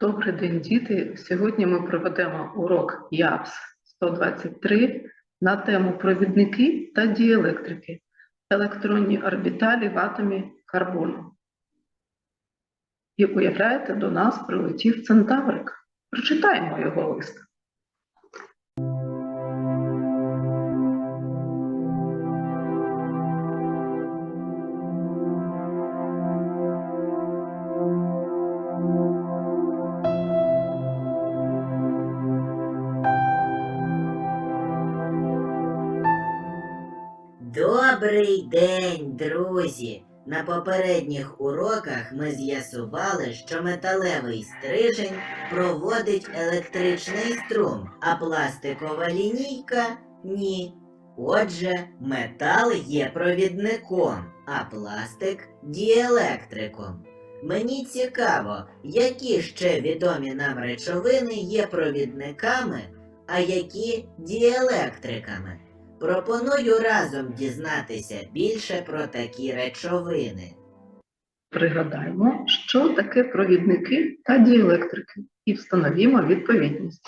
Добрий день, діти. Сьогодні ми проведемо урок ЯПС 123 на тему провідники та діелектрики, електронні орбіталі в атомі карбону. І уявляєте, до нас прилетів Центаврик. Прочитаємо його лист. Добрий день, друзі! На попередніх уроках ми з'ясували, що металевий стрижень проводить електричний струм, а пластикова лінійка ні. Отже, метал є провідником, а пластик діелектриком. Мені цікаво, які ще відомі нам речовини є провідниками, а які діелектриками. Пропоную разом дізнатися більше про такі речовини. Пригадаємо, що таке провідники та діелектрики, і встановімо відповідність.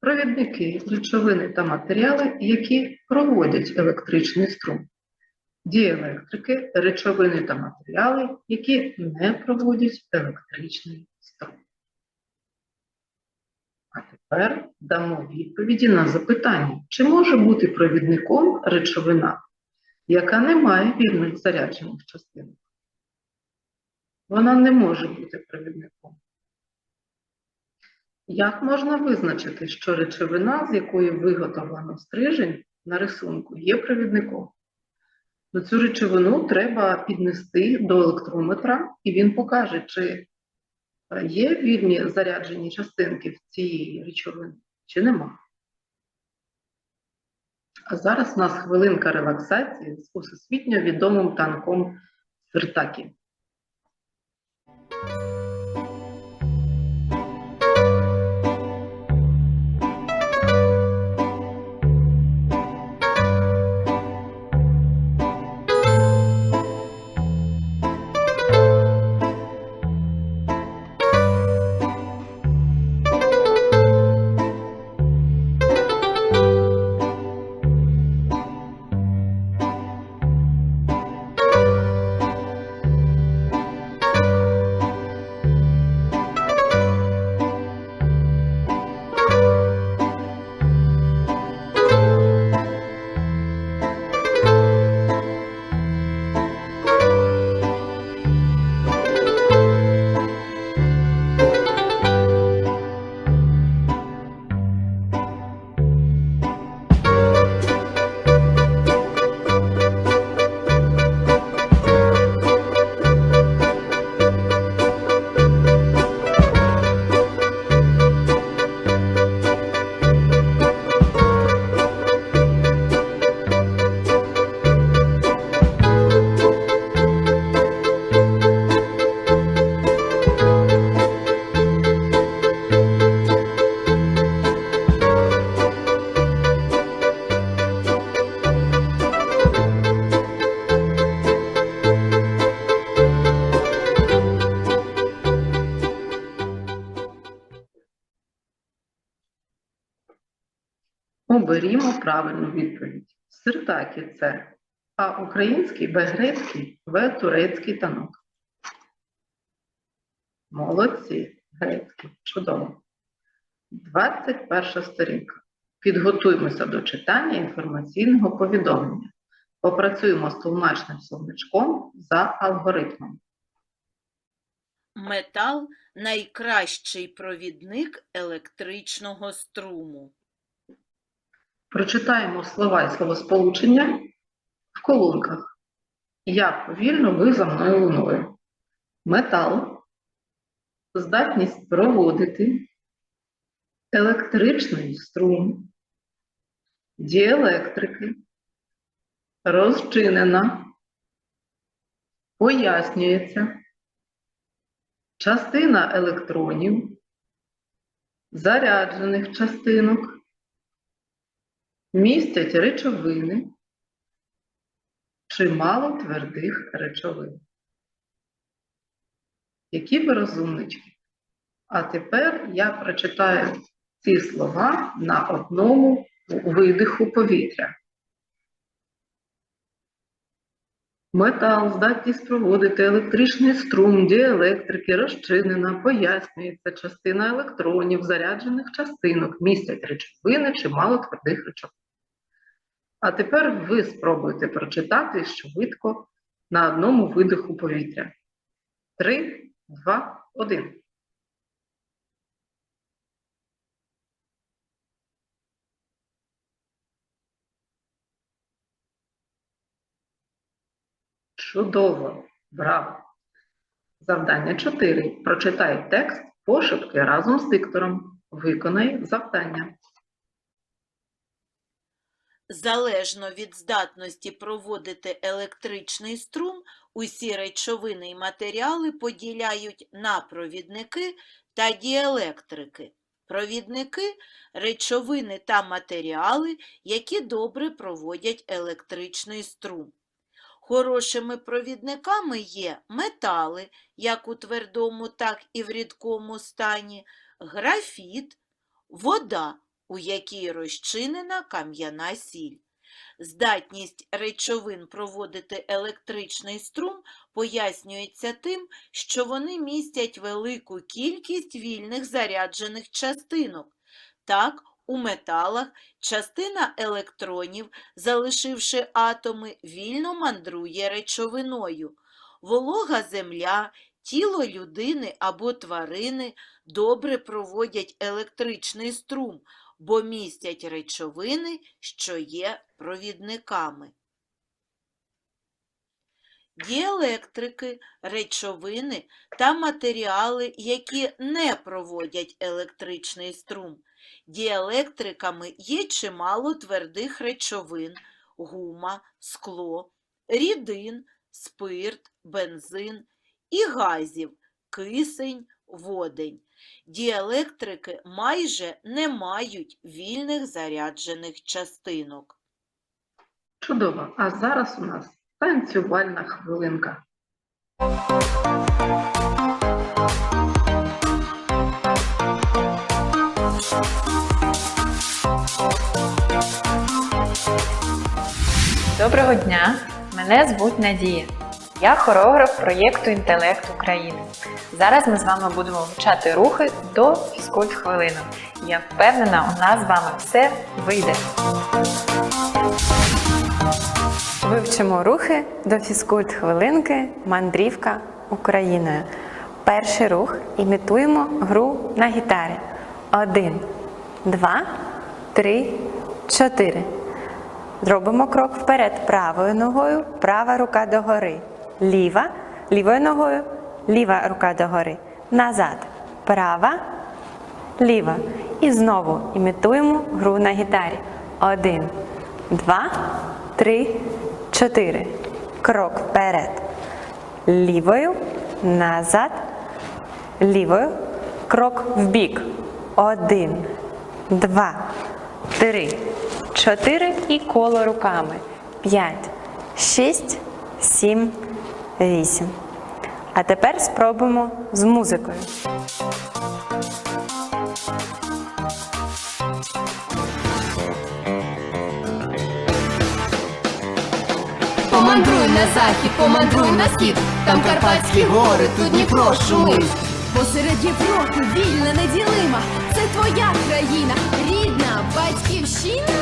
Провідники речовини та матеріали, які проводять електричний струм. Діелектрики речовини та матеріали, які не проводять електричний. А тепер дамо відповіді на запитання, чи може бути провідником речовина, яка не має вільних заряджених частинок. Вона не може бути провідником. Як можна визначити, що речовина, з якої виготовлено стрижень на рисунку, є провідником? Ну, цю речовину треба піднести до електрометра, і він покаже, чи є вільні заряджені частинки в цієї речовини, чи нема. А зараз у нас хвилинка релаксації з усесвітньо відомим танком Сиртакі. Оберімо правильну відповідь. Сиртакі це А український, Б грецький, В турецький танок. Молодці, грецький, чудово. 21 сторінка. Підготуємося до читання інформаційного повідомлення. Попрацюємо з тлумачним словничком за алгоритмом. Метал найкращий провідник електричного струму. Прочитаємо слова і словосполучення в колонках. Я повільно, ви за мною луною. Метал, здатність проводити, електричний струм, діелектрики, розчинена, пояснюється, частина електронів, заряджених частинок містять речовини, чимало твердих речовин. Які ви розумнички. А тепер я прочитаю ці слова на одному видиху повітря. Метал, здатність проводити електричний струм, діелектрики, розчинена, пояснюється частина електронів, заряджених частинок, містять речовини чи мало твердих речовин. А тепер ви спробуйте прочитати швидко на одному видиху повітря. Три, два, один. Чудово! Браво! Завдання 4. Прочитай текст пошепки разом з диктором. Виконай завдання. Залежно від здатності проводити електричний струм, усі речовини і матеріали поділяють на провідники та діелектрики. Провідники речовини та матеріали, які добре проводять електричний струм. Хорошими провідниками є метали, як у твердому, так і в рідкому стані, графіт, вода, у якій розчинена кам'яна сіль. Здатність речовин проводити електричний струм пояснюється тим, що вони містять велику кількість вільних заряджених частинок. Так, у металах частина електронів, залишивши атоми, вільно мандрує речовиною. Волога земля, тіло людини або тварини добре проводять електричний струм, бо містять речовини, що є провідниками. Діелектрики, речовини та матеріали, які не проводять електричний струм. Діелектриками є чимало твердих речовин, гума, скло, рідин, спирт, бензин і газів, кисень, водень. Діелектрики майже не мають вільних заряджених частинок. Чудово! А зараз у нас танцювальна хвилинка. Доброго дня! Мене звуть Надія. Я хореограф проєкту Інтелект України. Зараз ми з вами будемо вивчати рухи до фізкульт хвилину. Я впевнена, у нас з вами все вийде. Вивчимо рухи до фізкульт хвилинки Мандрівка Україною. Перший рух імітуємо гру на гітарі. Один, два, три, чотири. Зробимо крок вперед правою ногою, права рука догори. Ліва, лівою ногою, ліва рука догори. Назад. Права, ліва. І знову імітуємо гру на гітарі. Один, два, три, чотири. Крок вперед. Лівою, назад, лівою. Крок вбік. Один, два, три, чотири і коло руками. П'ять, шість, сім, вісім. А тепер спробуємо з музикою. Помандруй на захід, помандруй на схід, там Карпатські гори, тут Дніпро шумить. Посеред Європи вільна, неділима, це твоя країна, рідна батьківщина.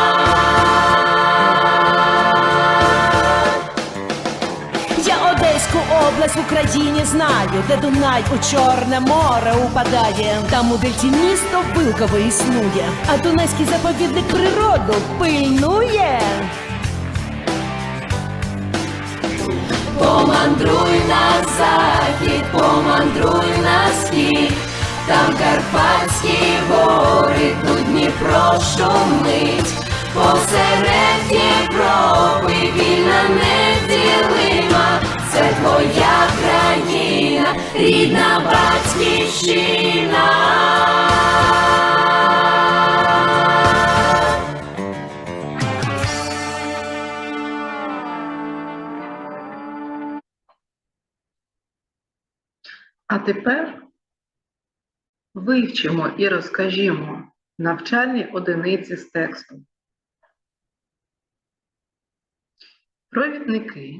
В Україні знаю, де Дунай у Чорне море упадає. Там у дельті місто Вилкове існує, а Дунайський заповідник природу пильнує. Помандруй на захід, помандруй на схід, там Карпатські гори, тут Дніпро шумить, посеред Європи вільна неділима, рідна батьківщина. А тепер вивчимо і розкажімо навчальні одиниці з тексту. Провідники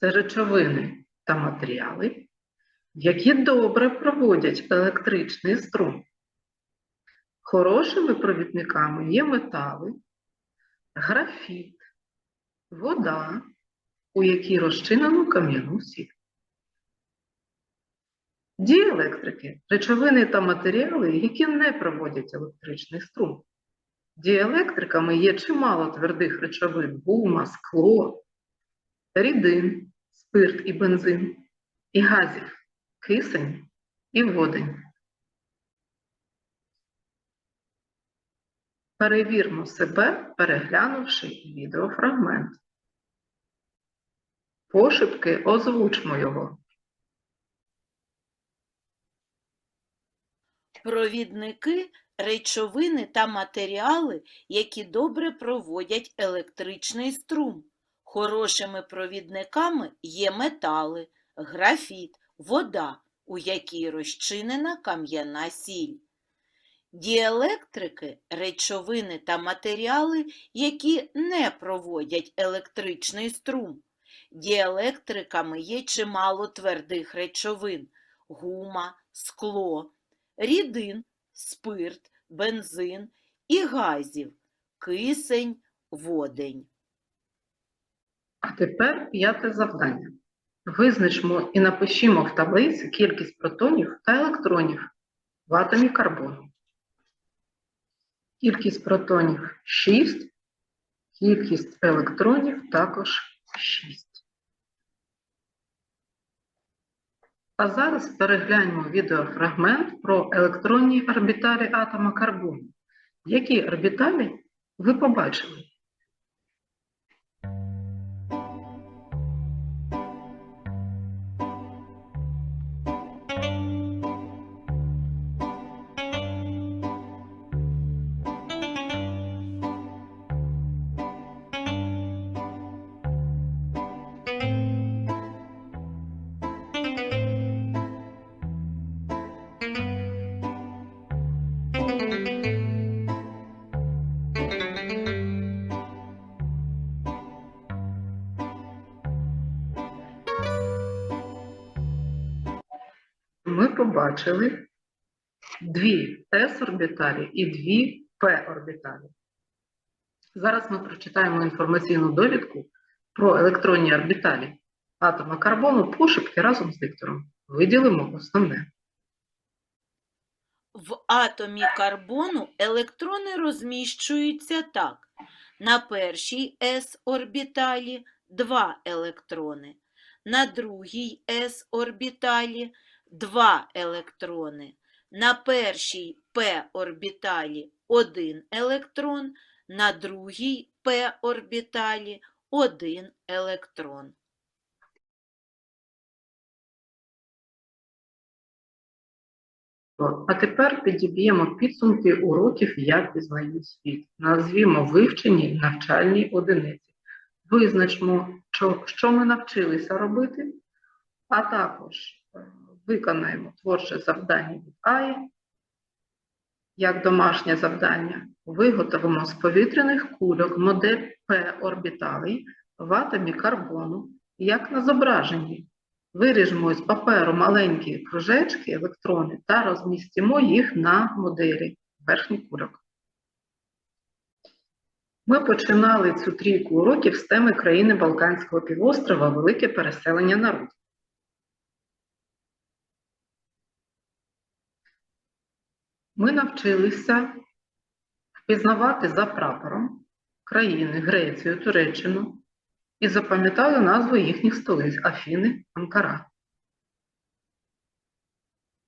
це речовини та матеріали, які добре проводять електричний струм. Хорошими провідниками є метали, графіт, вода, у якій розчинено кам'яну сіль. Діелектрики речовини та матеріали, які не проводять електричний струм. Діелектриками є чимало твердих речовин гума, скло, рідин, спирт і бензин, і газів, кисень і водень. Перевірмо себе, переглянувши відеофрагмент. Пошепки озвучмо його. Провідники речовини та матеріали, які добре проводять електричний струм. Хорошими провідниками є метали, графіт, вода, у якій розчинена кам'яна сіль. Діелектрики речовини та матеріали, які не проводять електричний струм. Діелектриками є чимало твердих речовин гума, скло, рідин, спирт, бензин і газів, кисень, водень. А тепер п'яте завдання. Визначмо і напишімо в таблиці кількість протонів та електронів в атомі карбону. Кількість протонів 6, кількість електронів також 6. А зараз перегляньмо відеофрагмент про електронні орбіталі атома карбону. Які орбіталі ви побачили? бачили дві С-орбіталі і дві П-орбіталі. Зараз ми прочитаємо інформаційну довідку про електронні орбіталі атома карбону пошепки разом з диктором. Виділимо основне. В атомі карбону електрони розміщуються так. На першій s орбіталі 2 електрони, на другій s орбіталі Два електрони. На першій p орбіталі один електрон, на другій p орбіталі 1 електрон. А тепер підіб'ємо підсумки уроків «Я пізнаю світ. Назвімо вивчені навчальні одиниці. Визначимо, що ми навчилися робити, а також е, виконаємо творче завдання від АІ, як домашнє завдання. Виготовимо з повітряних кульок модель П-орбіталей в атомі карбону, як на зображенні. Виріжемо з паперу маленькі кружечки, електрони та розмістимо їх на моделі верхніх кульок. Ми починали цю трійку уроків з теми країни Балканського півострова Велике переселення народу. Ми навчилися впізнавати за прапором країни Грецію, Туреччину і запам'ятали назви їхніх столиць Афіни, Анкара.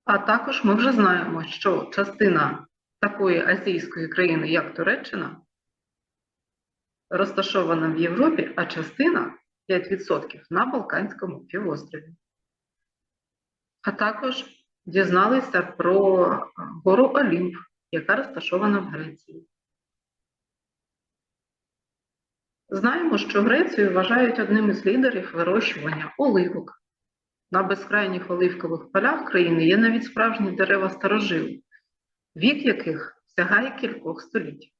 А також ми вже знаємо, що частина такої азійської країни, як Туреччина, розташована в Європі, а частина 5% на Балканському півострові. А також дізналися про е, гору Олімп, яка розташована в Греції. Знаємо, що Грецію вважають одним із лідерів вирощування оливок. На безкрайніх оливкових полях країни є навіть справжні дерева старожили, вік яких сягає кількох століть.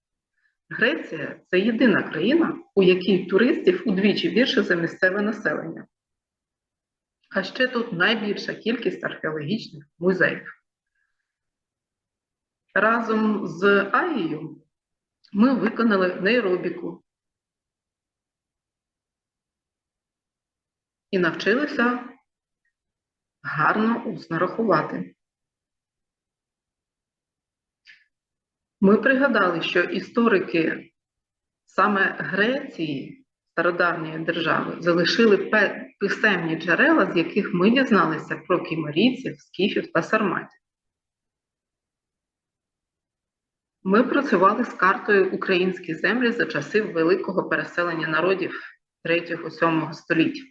Греція це єдина країна, у якій туристів удвічі більше за місцеве населення. А ще тут найбільша кількість археологічних музеїв. Разом з Аїєю ми виконали нейробіку і навчилися гарно усно рахувати. Ми пригадали, що історики саме Греції, стародавньої держави, залишили писемні джерела, з яких ми дізналися про кімерійців, скіфів та сарматів. Ми працювали з картою українські землі за часів великого переселення народів 3-7 століття.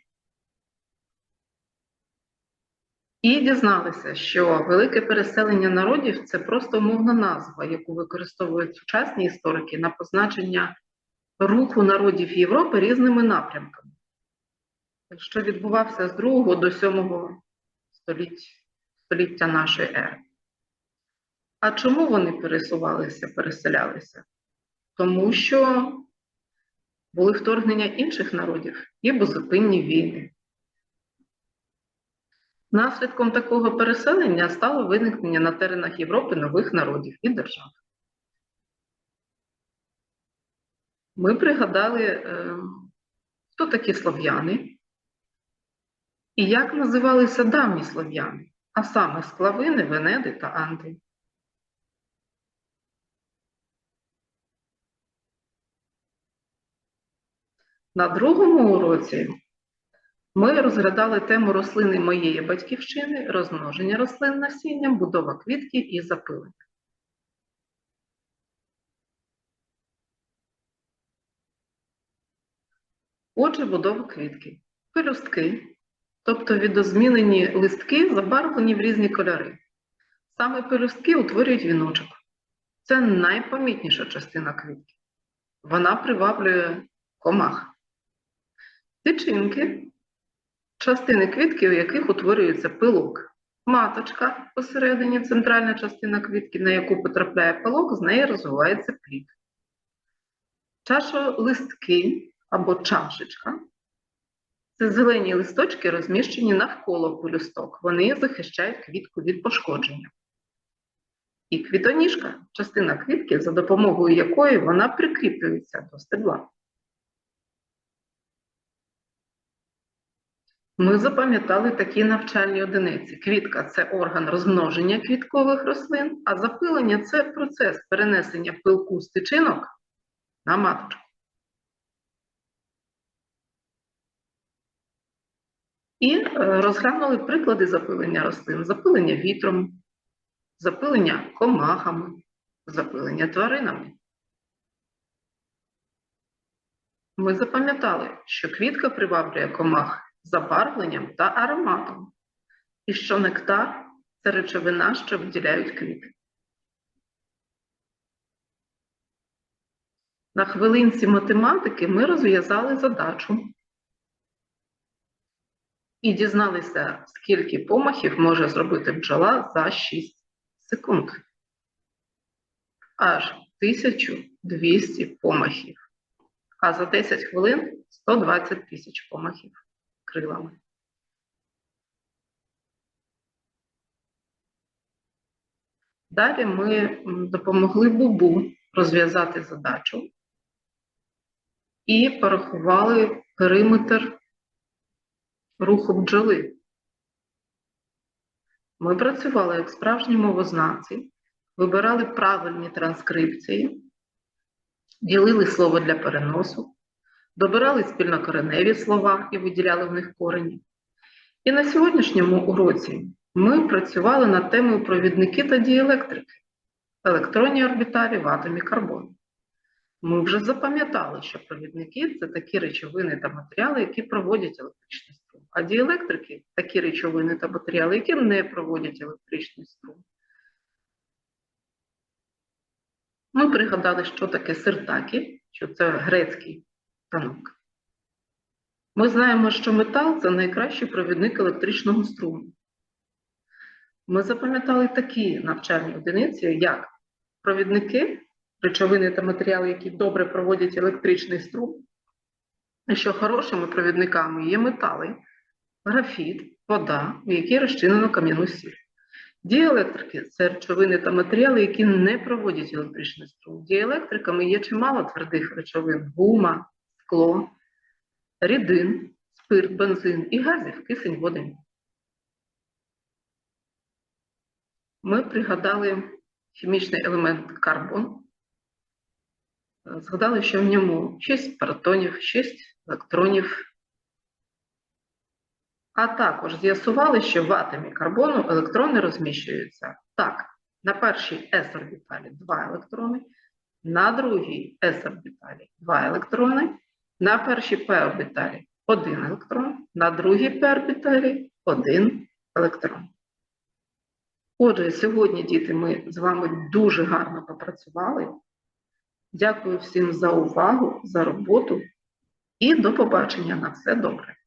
І дізналися, що велике переселення народів це просто умовна назва, яку використовують сучасні історики на позначення руху народів Європи різними напрямками, що відбувався з 2 до 7 століття, століття нашої ери. А чому вони пересувалися, переселялися? Тому що були вторгнення інших народів і безупинні війни. Наслідком такого переселення стало виникнення на теренах Європи нових народів і держав. Ми пригадали, е, хто такі слов'яни і як називалися давні слов'яни, а саме склавини, венеди та анти. На другому уроці ми розглядали тему рослини моєї батьківщини, розмноження рослин насінням, будова квітків і запилення. Отже, будова квітки. Пелюстки, тобто відозмінені листки, забарвлені в різні кольори. Саме пелюстки утворюють віночок. Це найпомітніша частина квітки. Вона приваблює комах. Тичинки частини квітки, у яких утворюється пилок. Маточка посередині, центральна частина квітки, на яку потрапляє пилок, з неї розвивається плід. Чашолистки або чашечка це зелені листочки, розміщені навколо пелюсток. Вони захищають квітку від пошкодження. І квітоніжка частина квітки, за допомогою якої вона прикріплюється до стебла. Ми запам'ятали такі навчальні одиниці. Квітка це орган розмноження квіткових рослин, а запилення це процес перенесення пилку з тичинок на маточку. І е, розглянули приклади запилення рослин: запилення вітром, запилення комахами, запилення тваринами. Ми запам'ятали, що квітка приваблює комах забарвленням та ароматом, і що нектар це речовина, що виділяють квіти. На хвилинці математики ми розв'язали задачу і дізналися, скільки помахів може зробити бджола за 6 секунд. Аж 1200 помахів. А за 10 хвилин 120 тисяч помахів крилами. Далі ми допомогли Бубу розв'язати задачу і порахували периметр руху бджоли. Ми працювали як справжні мовознавці, вибирали правильні транскрипції, ділили слово для переносу, добирали спільнокореневі слова і виділяли в них корені. І на сьогоднішньому уроці ми працювали над темою провідники та діелектрики. електронні орбіталі в атомі карбону. Ми вже запам'ятали, що провідники це такі речовини та матеріали, які проводять електричний струм, а діелектрики такі речовини та матеріали, які не проводять електричний струм. Ми пригадали, що таке сиртаки, що це грецький танок. Ми знаємо, що метал це найкращий провідник електричного струму. Ми запам'ятали такі навчальні одиниці, як провідники, речовини та матеріали, які добре проводять електричний струм. І що хорошими провідниками є метали, графіт, вода, в якій розчинено кам'яну сіль. Діелектрики це речовини та матеріали, які не проводять електричний струм. Діелектриками є чимало твердих речовин: гума, скло, рідин, спирт, бензин і газів, кисень, водень. Ми пригадали хімічний елемент карбон. Згадали, що в ньому 6 протонів, 6 електронів. А також з'ясували, що в атомі карбону електрони розміщуються так. На першій s-орбіталі 2 електрони, на другій s-орбіталі 2 електрони, на першій p-орбіталі 1 електрон, на другій p-орбіталі 1 електрон. Отже, сьогодні, діти, ми з вами дуже гарно попрацювали. Дякую всім за увагу, за роботу і до побачення на все добре.